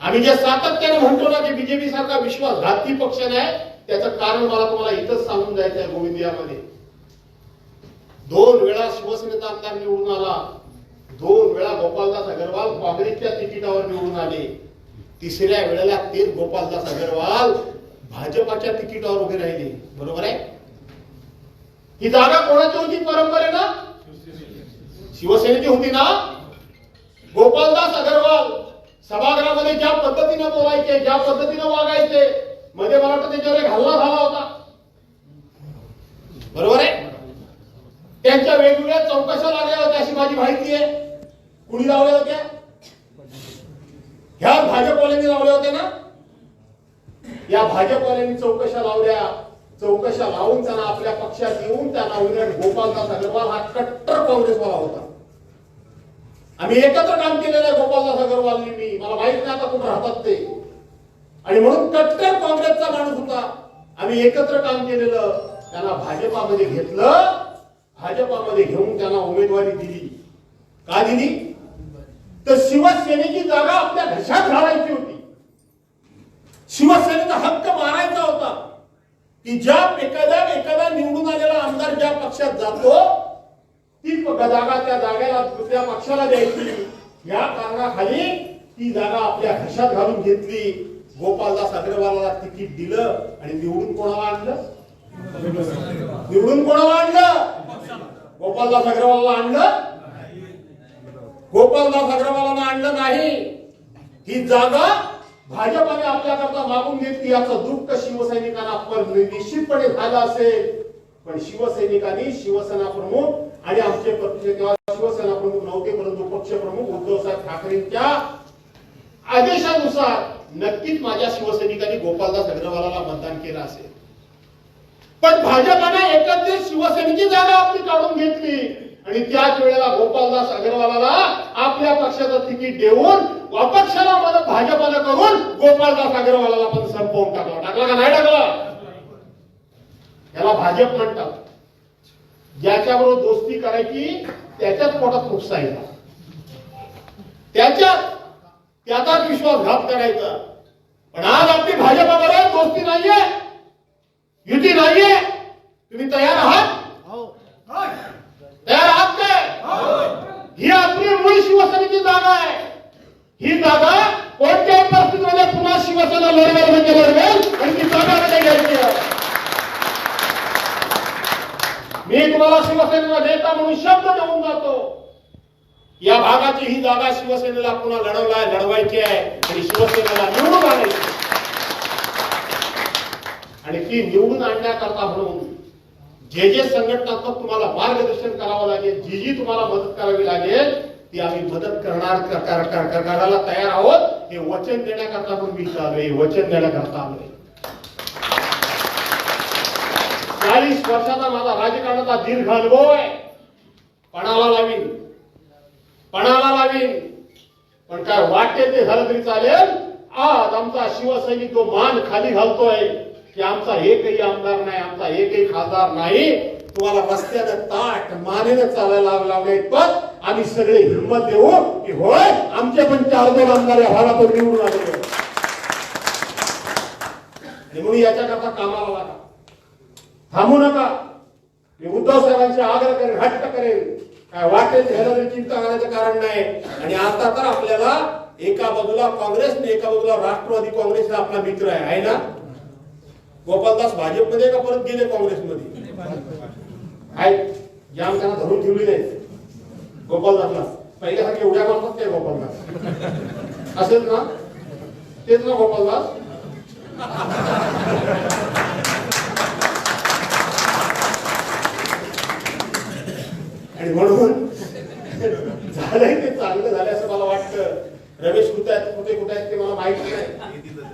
आम्ही जे सातत्याने म्हणतो ना की बीजेपी सारखा विश्वासघाती पक्ष नाही त्याचं कारण मला तुम्हाला इथंच सांगून जायचं आहे गोविंदियामध्ये दोन वेळा शिवसेनेचा आमदार निवडून आला. दोन वेळा गोपालदास अगरवाल काँग्रेसच्या तिकिटावर निवडून आले. तिसऱ्या वेळेला तेच गोपालदास अगरवाल भाजपाच्या तिकिटावर उभे राहिले. बरोबर आहे? ही जागा कोणाची होती? परंपरेनं शिवसेनेची होती ना? गोपालदास अगरवाल. सभागृहामध्ये ज्या पद्धतीने बोलायचे ज्या पद्धतीने वागायचे मध्ये मला वाटतं त्याच्यावर एक हल्ला झाला होता. बरोबर आहे? त्यांच्या वेगवेगळ्या चौकशा लागल्या होत्या अशी माझी माहिती आहे. कुणी लावल्या होत्या? ह्या भाजपवाल्यांनी लावल्या होत्या ना? या भाजपवाल्यांनी चौकशा लावल्या. चौकशा लावून त्यांना आपल्या पक्षात येऊन त्यांना उलट गोपालदास अग्रवाल हा कट्टर काँग्रेसवाला होता. आम्ही एकत्र काम केलेलं आहे गोपालदास अगरवालनी. मी मला माहीत नाही आता कुठं राहतात ते. आणि म्हणून कट्टर काँग्रेसचा माणूस होता. आम्ही एकत्र काम केलेलं त्याला भाजपामध्ये घेतलं. भाजपामध्ये घेऊन त्यांना उमेदवारी दिली. का दिली? तर शिवसेनेची जागा आपल्या घशात घालायची होती. शिवसेनेचा हक्क मारायचा होता. की ज्या एखाद्या एखादा निवडून आलेला आमदार ज्या पक्षात जातो ती जागा त्या जागेला त्या पक्षाला द्यायची. या कारणाखाली ती जागा आपल्या घशात घालून घेतली. गोपालदास अग्रवालाला तिकीट दिलं आणि निवडून कोणाला आणलं? निवडून कोणाला आणलं? गोपालदास अग्रवालला आणलं? गोपालदास अग्रवालांना आणलं नाही. ही जागा भाजपाने आपल्याकरता मागून घेतली. याचं दुःख शिवसैनिकांना निश्चितपणे झालं असेल. पण शिवसैनिकांनी शिवसेना प्रमुख आणि आमचे पक्ष तेव्हा शिवसेना प्रमुख नव्हते परंतु पक्ष प्रमुख उद्धवसाहेब ठाकरेंच्या आदेशानुसार नक्कीच माझ्या शिवसैनिकांनी गोपालदास अग्रवालाला मतदान केलं असेल. पण भाजपाने एकत्रित शिवसेनेची जागा आपली काढून घेतली. आणि त्याच वेळेला गोपालदास अग्रवालाला आपल्या पक्षाचं तिकीट देऊन अपक्षाला मदत भाजपानं करून गोपालदास अग्रवालाला पण संपवून टाकला. टाकला का नाही टाकला? याला भाजप म्हणतात. ज्याच्याबरोबर दोस्ती करायची त्याच्याच पोटात नुकसा येतात. त्याच्यात त्याचाच विश्वासघात करायचा. पण आज आपली भाजपाबरोबर दोस्ती नाहीये युती नाहीये तुम्ही तयार आहात तयार आहात काय ही आपली मूळ शिवसेनेची जागा आहे ही जागा कोणत्याही परिस्थितीमध्ये पुन्हा शिवसेना लढवेल म्हणजे लढवेल आणि ती जागा मध्ये घ्यायची आहे मी तुम्हाला शिवसेनेला नेता म्हणून शब्द देऊन जातो या भागाची ही जागा शिवसेनेला पुन्हा लढवलाय लढवायची आहे. आणि शिवसेनेला निवडून आणायची आणि ती निवडून आणण्याकरता म्हणून जे जे संघटनात्मक तुम्हाला मार्गदर्शन करावं लागेल जी जी तुम्हाला मदत करावी लागेल ती आम्ही मदत करणार करायला तयार आहोत. हे वचन देण्याकरता पण मी चालू वचन देण्याकरता आलोय चाळीस वर्षाचा माझा राजकारणाचा दीर्घ अनुभव आहे. पणाला लावीन. पणाला लावीन. पण काय वाटते ते झालं तरी चालेल. आज आमचा शिवसैनिक जो मान खाली घालतोय की आमचा एकही आमदार नाही आमचा एकही खासदार नाही. तुम्हाला रस्त्यानं ताट मानेनं चालायला लावले पण आम्ही सगळे हिंमत देऊ की होय आमचे पण चार दोन आमदार या भागातून निवडून आले. आणि म्हणून याच्याकरता कामाला लागा. थांबू नका. मी उद्धव साहेबांचे आग्रह करेन हट्ट करेन. काय वाटेल ह्याला चिंता करायचं कारण नाही. आणि आता तर आपल्याला एका बाजूला काँग्रेस आणि एका बाजूला राष्ट्रवादी काँग्रेस आपला मित्र आहे आहे ना? गोपालदास भाजपमध्ये का परत गेले काँग्रेसमध्ये? आहे. जाम त्यांना धरून ठेवली नाही गोपालदासला. पहिल्यासारखे उड्या मारतात नाही गोपालदास. असेल ना? तेच ना गोपालदास आणि म्हणून झालंय ते चांगलं झालं असं मला वाटतं रमेश कुठे आहेत कुठे कुठे आहेत ते मला माहिती नाही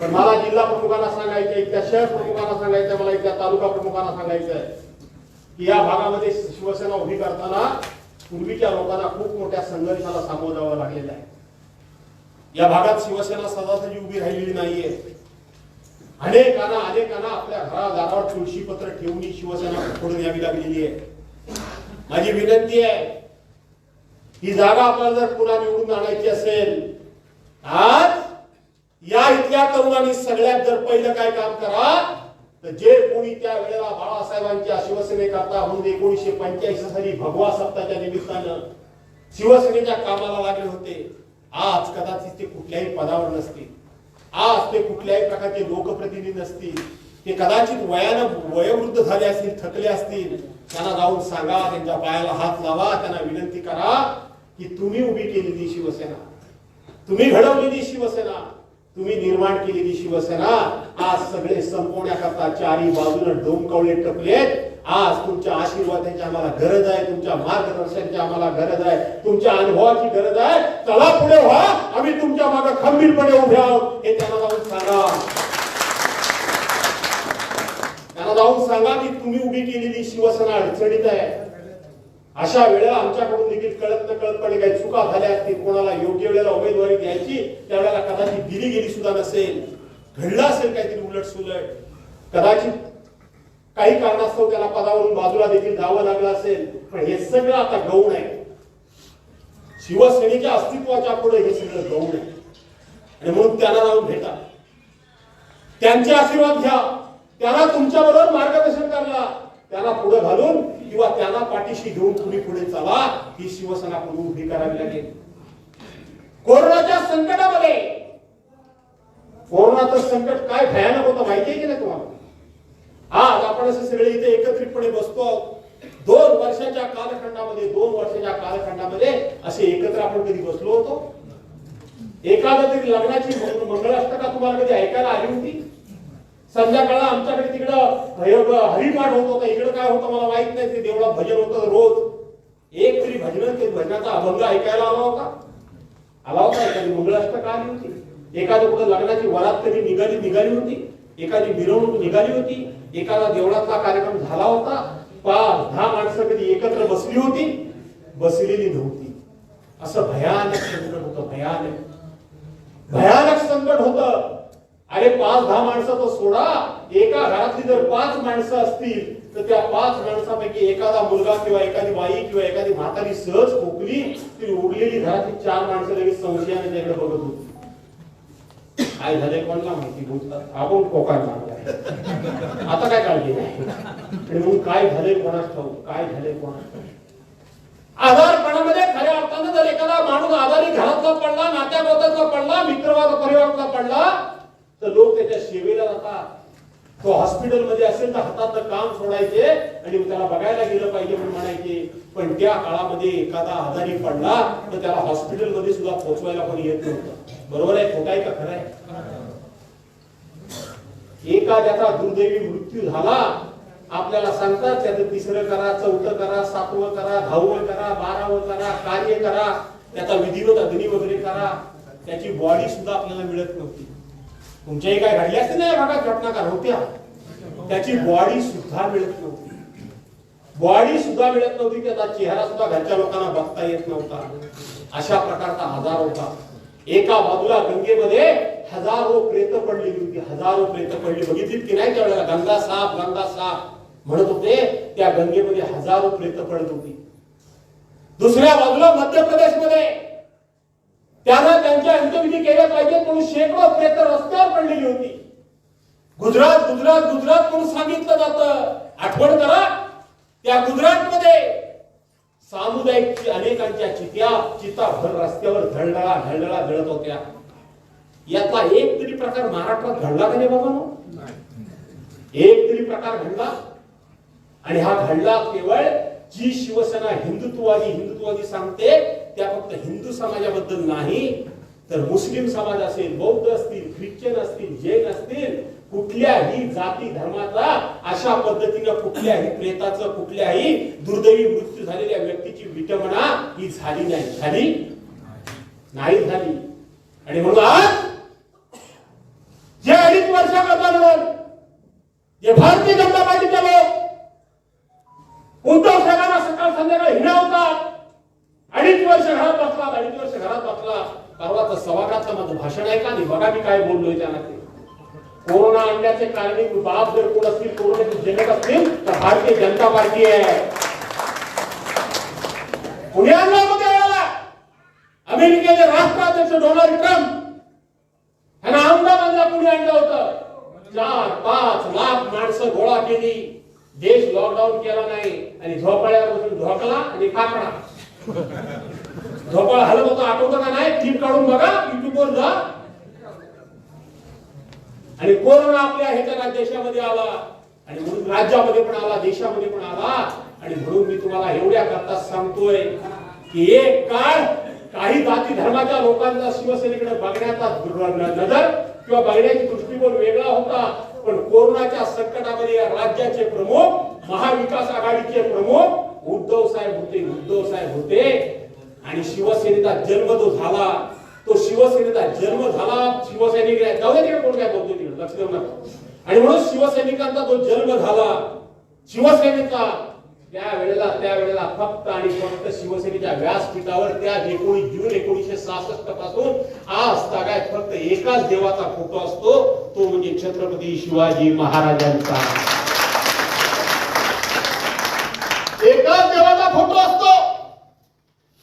पण मला जिल्हा प्रमुखांना सांगायचं आहे त्या शहर प्रमुखांना सांगायचं आहे, मला इथल्या तालुका प्रमुखांना सांगायचं आहे की या भागामध्ये शिवसेना उभी करताना पूर्वीच्या लोकांना खूप मोठ्या संघर्षाला सामोरं जावं लागलेलं आहे. या भागात शिवसेना सदासजी उभी राहिलेली नाहीये. अनेकांना अनेकांना आपल्या घरादारावर तुळशी पत्र ठेवून ही शिवसेना पुढे यावी लागलेली आहे. माझी विनंती आहे ही जागा आपल्याला जर पुन्हा निवडून आणायची असेल आज सगळ्या तरुणांनी सगळ्यात जर पहिलं काय काम करा तर जे कोणी त्या वेळेला बाळासाहेबांच्या शिवसेनेकरता म्हणून एकोणीशे पंच्याऐंशी साली भगवा सत्ताच्या निमित्तानं शिवसेनेच्या कामाला लागले होते आज कदाचित ते कुठल्याही पदावर नसतील. आज ते कुठल्याही प्रकारचे लोकप्रतिनिधी नसतील. ते कदाचित वयानं वयोवृद्ध झाले असतील थकले असतील त्यांना जाऊन सांगा त्यांच्या पायाला हात लावा त्यांना विनंती करा की तुम्ही उभी केलेली शिवसेना तुम्ही घडवलेली शिवसेना तुम्ही निर्माण केलेली शिवसेना आज सगळे संपवण्याकरता चारी बाजूला डोमकवळे टपलेत आज तुमच्या आशीर्वादाची आम्हाला गरज आहे तुमच्या मार्गदर्शनाची आम्हाला गरज आहे तुमच्या अनुभवाची गरज आहे. चला पुढे व्हा आम्ही तुमच्या मागे खंबीरपणे उभे आहोत. हे त्यांना जाऊन सांगा. त्यांना जाऊन सांगा की तुम्ही उभी केलेली शिवसेना अडचणीत आहे. अशा वेळेला आमच्याकडून देखील कळत न कळतपणे काही चुका झाल्या असतील कोणाला योग्य वेळेला उमेदवारी द्यायची त्यावेळेला कदाचित दिली गेली सुद्धा नसेल घडलं असेल काहीतरी उलट सुलट कदाचित काही कारणास्तव त्याला पदावरून बाजूला देखील जावं लागलं असेल पण हे सगळं आता गौण आहे. शिवसेनेच्या अस्तित्वाच्या पुढे हे सगळं गौण आहे. आणि म्हणून त्यांना जाऊन भेटा. त्यांचे आशीर्वाद घ्या. त्यांना तुमच्याबरोबर मार्गदर्शन करा. त्यांना पुढे घालून किंवा त्याला पाठीशी घेऊन तुम्ही पुढे चला ही शिवसेना पुढे उभी करावी लागेल. कोरोनाच्या संकटामध्ये कोरोनाचं संकट काय भयानक होतं माहिती आहे की नाही तुम्हाला? आज आपण असे सगळे इथे एकत्रितपणे बसतो आहोत. दोन वर्षाच्या कालखंडामध्ये दोन वर्षाच्या कालखंडामध्ये असे एकत्र आपण कधी बसलो होतो? एखादा तरी लग्नाची मंग- का तुम्हाला कधी ऐकायला आली होती? संध्याकाळला आमच्याकडे तिकडं हय- हरिपाठ होत होता. इकडं काय होतं मला माहीत नाही. ते देवळात भजन होतं रोज. एक तरी भजन ते भजनाचा अभंग ऐकायला आला होता. आला होता एखादी मंगलाष्टका आली होती. एखादं कुठं लग्नाची वरात तरी निघाली निघाली होती. एखादी मिरवणूक निघाली होती. एखादा देवळातला कार्यक्रम झाला होता. पाच दहा माणसं कधी एकत्र बसली होती. बसलेली नव्हती. असं भयानक संकट होतं भयानक. भयानक संकट होतं. अरे पाच दहा माणसं तर सोडा. एका घरातली जर पाच माणसं असतील तर त्या पाच माणसापैकी एखादा मुलगा किंवा एखादी बाई किंवा एखादी म्हातारी सहज खोकली ती उडलेली घरातली चार माणसं लगेच संशयाने त्याकडे बघत होती. काय झालंय कोणाला माहिती? आपण कोकाय मारलाय आता काय काळजी नाही. मग काय झालंय कोणास ठाऊक? काय झालंय कोणास ठाऊ आधारपणामध्ये खऱ्या अर्थानं जर एखादा माणूस आजारी घरातला पडला नात्यागोत्यातला पडला मित्रवाद परिवारातला पडला तर लोक त्याच्या सेवेला जातात. तो हॉस्पिटलमध्ये असेल तर हातातलं काम सोडायचे आणि त्याला बघायला गेलं पाहिजे म्हणून म्हणायचे पण त्या काळामध्ये एखादा आजारी पडला तर त्याला हॉस्पिटलमध्ये सुद्धा पोहोचवायला पण येत नव्हतं. बरोबर आहे? खोटा आहे का खरं आहे? एखाद्याचा दुर्दैवी मृत्यू झाला. आपल्याला सांगतात त्याचं तिसरं करा चौथं करा सातवं करा दहावं करा बारावं करा कार्य करा त्याचा विधिवत अग्नी वगैरे करा. त्याची बॉडी सुद्धा आपल्याला मिळत नव्हती. तुमच्याही काय घडली असते ना या भागात? घटनाकार होत्या. त्याची बॉडी सुद्धा मिळत नव्हती. बॉडी सुद्धा मिळत नव्हती त्याचा चेहरा सुद्धा घरच्या लोकांना बघता येत नव्हता. अशा प्रकारचा आजार होता. एका बाजूला गंगेमध्ये हजारो प्रेत पडली होती हजारो प्रेत पडली. बघितलीत की नाही त्यावेळेला? गंगा साफ गंगा साफ म्हणत होते त्या गंगेमध्ये हजारो प्रेत पडत होती. दुसऱ्या बाजूला मध्य प्रदेशमध्ये त्यांना त्यांच्या अंत्यविधी केल्या पाहिजेत म्हणून शेकडो प्रेत रस्त्यावर पडलेली होती. गुजरात गुजरात गुजरात म्हणून सांगितलं जातं. आठवण करा त्या गुजरातमध्ये सामुदायिक अनेकांच्या चित्या चिता भर रस्त्यावर धडधडा धडधडा जळत होत्या. यातला एक तरी प्रकार महाराष्ट्रात घडला का नाही बाबा नो? एक तरी प्रकार घडला. आणि हा घडला केवळ जी शिवसेना हिंदुत्ववादी हिंदुत्ववादी सांगते त्या फक्त हिंदू समाजाबद्दल नाही तर मुस्लिम समाज असेल बौद्ध असतील ख्रिश्चन असतील जैन असतील कुठल्याही जाती धर्माचा अशा पद्धतीनं कुठल्याही प्रेताचं कुठल्याही दुर्दैवी मृत्यू झालेल्या व्यक्तीची विटंबना ही झाली नाही. झाली? नाही झाली. आणि म्हणून आज जे अडीच वर्षाबद्दल जे भारतीय जनता पार्टीचे लोक उद्धव साहेबांना सकाळ संध्याकाळ हिणावतात अडीच वर्ष घरात बसला अडीच वर्ष घरात बसला. परवाचं सभागातलं माझं भाषण आहे का नाही बघा मी काय बोललोय त्यांना ते कोरोना आणण्याचे कारण बाप जर कोण असतील कोरोनाचे जनक असतील तर भारतीय जनता पार्टी आहे. अमेरिकेचे राष्ट्राध्यक्ष डोनाल्ड ट्रम्प ह्यांना अहमदाबादला पुढे आणलं होतं? चार पाच लाख माणसं गोळा केली. देश लॉकडाऊन केला नाही. आणि झोपाळ्यापासून झोकला आणि खाकडा झोपाळा हलत होता आठवतं का नाही क्लिप काढून बघा युट्यूबवर जा. आणि कोरोना आपल्या ह्याच्या देशामध्ये आला आणि म्हणून राज्यामध्ये पण आला देशामध्ये पण आला. आणि म्हणून मी तुम्हाला एवढ्या करता सांगतोय की एक काळ काही जाती धर्माच्या लोकांचा शिवसेनेकडे बघण्याचा नजर किंवा बघण्याची दृष्टिकोन वेगळा होता. पण कोरोनाच्या संकटामध्ये राज्याचे प्रमुख महाविकास आघाडीचे प्रमुख उद्धव साहेब होते उद्धव साहेब होते. आणि शिवसेनेचा जन्म जो झाला तो शिवसेनेचा जन्म झाला. शिवसैनिक जाऊ दे तिकडे कोण काय बोलतो तिकडे लक्ष देऊ नका. आणि म्हणून शिवसैनिकांचा जो जन्म झाला शिवसेनेचा त्या वेळेला त्या वेळेला फक्त आणि फक्त शिवसेनेच्या व्यासपीठावर त्या एकोणीस जून एकोणीसशे सहासष्टपासून आज तागायत फक्त एकाच देवाचा फोटो असतो. तो म्हणजे छत्रपती शिवाजी महाराजांचा एकाच देवाचा फोटो असतो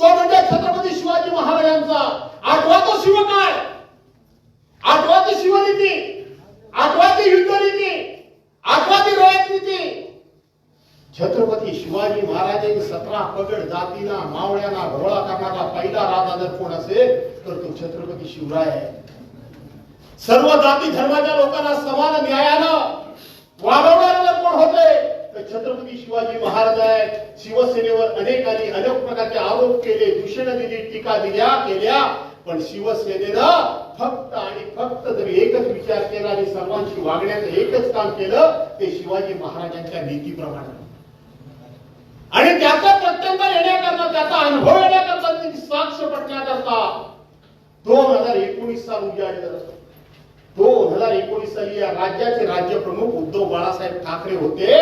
तो म्हणजे छत्रपती शिवाजी महाराजांचा आठवा तो शिव काय आठवा ती शिवनीती आठवा ती युद्धनीती आठवा ती रयत नीती छत्रपती शिवाजी महाराजांनी सतरा पगड जातीना मावळ्यांना घोळा करणारा पहिला राजा जर कोण असेल तर तो छत्रपती शिवराय सर्व जाती धर्माच्या लोकांना समान न्यायानं वागवणारे कोण होते तर छत्रपती शिवाजी महाराज आहेत. शिवसेनेवर अनेकांनी अनेक प्रकारचे आरोप केले दूषण दिली टीका दिल्या केल्या पण शिवसेनेनं फक्त आणि फक्त जर एकच विचार केला आणि सर्वांशी वागण्याचं एकच काम केलं ते शिवाजी महाराजांच्या नीतीप्रमाणे. आणि त्याचा प्रत्यंतर येण्याकरता त्याचा अनुभव येण्याकरता साक्ष पटण्याकरता दोन हजार एकोणीस साल उजाडलं दोन हजार एकोणीस साली या राज्याचे राज्य प्रमुख उद्धव बाळासाहेब ठाकरे होते.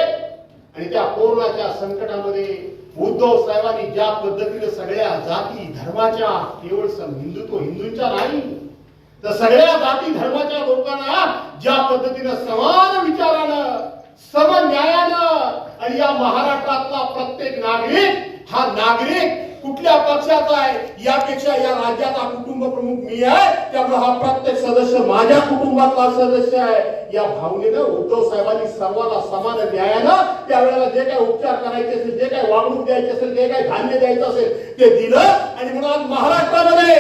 आणि त्या कोरोनाच्या संकटामध्ये उद्धव साहेबांनी ज्या पद्धतीने सगळ्या जाती धर्माच्या केवळ हिंदुत्व हिंदूंच्या नाही तर सगळ्या जाती धर्माच्या लोकांना ज्या पद्धतीनं समान विचारानं सम न्यायानं आणि या महाराष्ट्रातला प्रत्येक नागरिक हा नागरिक कुठल्या पक्षाचा आहे या त्यापेक्षा या राज्याचा कुटुंब प्रमुख मी आहे त्यामुळे हा प्रत्येक सदस्य माझ्या कुटुंबातला सदस्य आहे. या भावनेनं उद्धव साहेबांनी सर्वांना समान न्यायानं त्यावेळेला जे काही उपचार करायचे असेल जे काही वागणूक द्यायची असेल जे काही धान्य द्यायचं असेल ते दिलं आणि म्हणून आज महाराष्ट्रामध्ये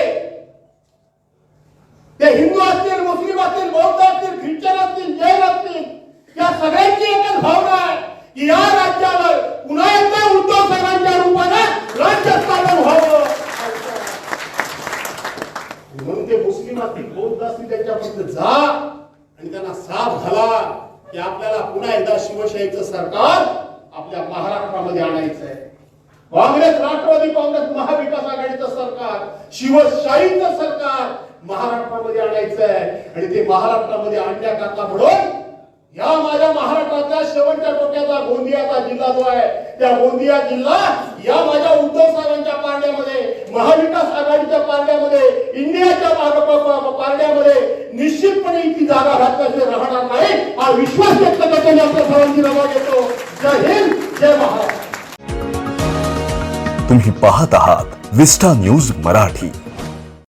ते हिंदू असतील मुस्लिम असतील बौद्ध असतील ख्रिश्चन असतील जैन असतील या सगळ्यांची एकच भावना आहे की या राज्यावर पुन्हा एकदा उद्धव साहेबांच्या रूपानं राज्य स्थापन व्हावं म्हणून ते मुस्लिम असतील बौद्ध असतील त्यांच्यापर्यंत जा आणि त्यांना साथ घाला की आपल्याला पुन्हा एकदा शिवशाहीचं सरकार आपल्या महाराष्ट्रामध्ये आणायचं आहे काँग्रेस राष्ट्रवादी काँग्रेस महाविकास आघाडीचं सरकार शिवशाहीचं सरकार महाराष्ट्रामध्ये आणायचं आहे आणि ते महाराष्ट्रामध्ये आणण्याकरता म्हणून या माझ्या महाराष्ट्राच्या शेवटच्या टोक्याचा गोंदियाचा जिल्हा जो आहे त्या गोंदिया जिल्हा या माझ्या उद्धव साहेबांच्या पारड्यामध्ये महाविकास आघाडीच्या पारड्यामध्ये इंडियाच्या पारड्यामध्ये निश्चितपणे इतकी जागा घातल्याशिवाय राहणार नाही. हा विश्वास व्यक्त करतो मी आपल्या सर्वांची रवा घेतो. जय हिंद जय महाराष्ट्र. तुम्ही पाहत आहात विस्टा न्यूज मराठी.